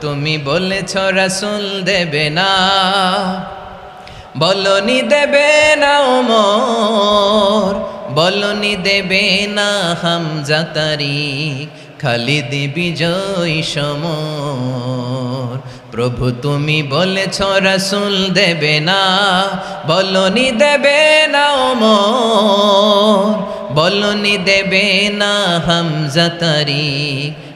তুমি বলেছ রাসুল দেবে না। বলনি দেবে না ওমর, বলনি দেবে না হামজা তারিক, খালিদ বিজয় সমর। প্রভু, তুমি বলেছ রাসুল দেবে না। বলনি দেবে না ওমর, বলনি দেবে না হামজা তারিক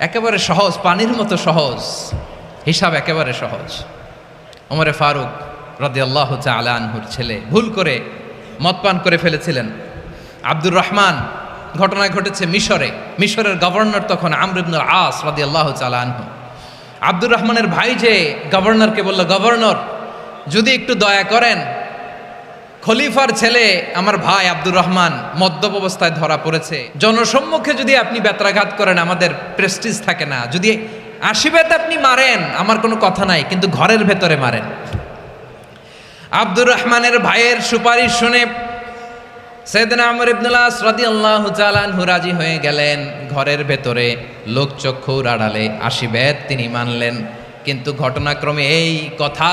একেবারে সহজ, পানির মতো সহজ। হিসাব একেবারে সহজ। ওমরে ফারুক রাদি আল্লাহ আনহুর ছেলে ভুল করে মদ পান করে ফেলেছিলেন। আব্দুর রহমান ঘটনা ঘটেছে মিশরে। মিশরের গভর্নর তখন আমরিবনুল আস রাদি আল্লাহ আনহু। আব্দুর রহমানের ভাই যে গভর্নরকে বলল, গভর্নর, যদি একটু দয়া করেন খলিফার ছেলে আমার ভাই আব্দুর রহমান মদ্যপ অবস্থায় ধরা পড়েছে। জনসম্মুখে যদি আপনি বেত্রাঘাত করেন, আমাদের প্রেস্টিজ থাকে না। যদি আশীর্বাদ আপনি মারেন, আমার কোনো কথা নাই, কিন্তু ঘরের ভেতরে মারেন। আব্দুর রহমানের ভাইয়ের সুপারিশ শুনে সেদিন আমর ইবনুল্লাহ রাদি আল্লাহ চালানহু রাজি হয়ে গেলেন। ঘরের ভেতরে লোকচক্ষুর আড়ালে আশীর্বাদ তিনি মানলেন। কিন্তু ঘটনাক্রমে এই কথা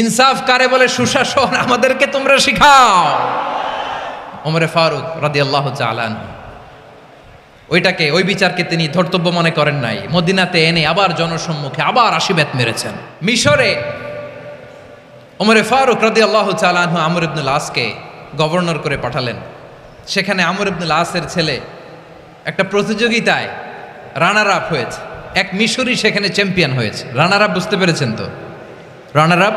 ইনসাফ কারে বলে সুশাসন? আমাদেরকে তোমরা শিখাও। ওমরে ফারুক রাদি আল্লাহ চালান ওইটাকে, ওই বিচারকে তিনি ধর্তব্য মনে করেন নাই। মদিনাতে এনে আবার জনসম্মুখে আবার আশীর্বাদ মেরেছেন। মিশরে ওমরে ফারুক রাদি আল্লাহ চালানহু আমর ইবনুল আসকে গভর্নর করে পাঠালেন। সেখানে আমর ইবনুল আসের ছেলে একটা প্রতিযোগিতায় রানার আপ হয়েছে। এক মিশরই সেখানে চ্যাম্পিয়ন হয়েছে। রানার আপ বুঝতে পেরেছেন তো? রানার আপ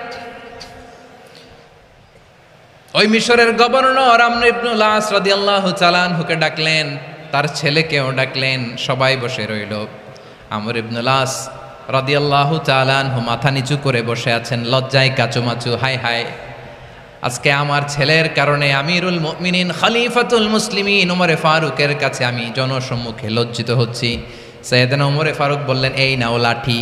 ওই মিশরের গভর্নর আমর ইবনুল আস রাদিয়াল্লাহু চালানহুকে ডাকলেন, তার ছেলেকেও ডাকলেন, সবাই বসে রইল। আমর ইবনুল আস রাদিয়াল্লাহু চালানহু মাথা নিচু করে বসে আছেন, লজ্জায় কাচুমাচু হাই হাই আজকে আমার ছেলের কারণে আমিরুল মুমিনিন, খলিফাতুল মুসলিমিন উমরে ফারুকের কাছে আমি জনসম্মুখে লজ্জিত হচ্ছি। সৈয়দানা ওমরে ফারুক বললেন, এই নাও লাঠি।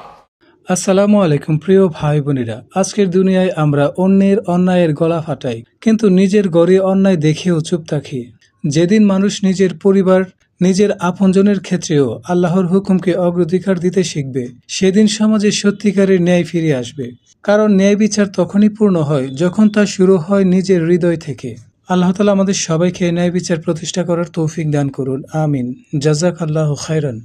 আসসালামু আলাইকুম, প্রিয় ভাই বোনেরা। আজকের দুনিয়ায় আমরা অন্যের অন্যায়ের গলা ফাটাই, কিন্তু নিজের গড়ে অন্যায় দেখেও চুপ থাকি। যেদিন মানুষ নিজের পরিবার, নিজের আপনজনের ক্ষেত্রেও আল্লাহর হুকুমকে অগ্রাধিকার দিতে শিখবে, সেদিন সমাজে সত্যিকারের ন্যায় ফিরে আসবে। কারণ ন্যায় বিচার তখনই পূর্ণ হয় যখন তা শুরু হয় নিজের হৃদয় থেকে। আল্লাহ তালা আমাদের সবাইকে ন্যায় বিচার প্রতিষ্ঠা করার তৌফিক দান করুন, আমিন। জাজাক আল্লাহ খায়রান।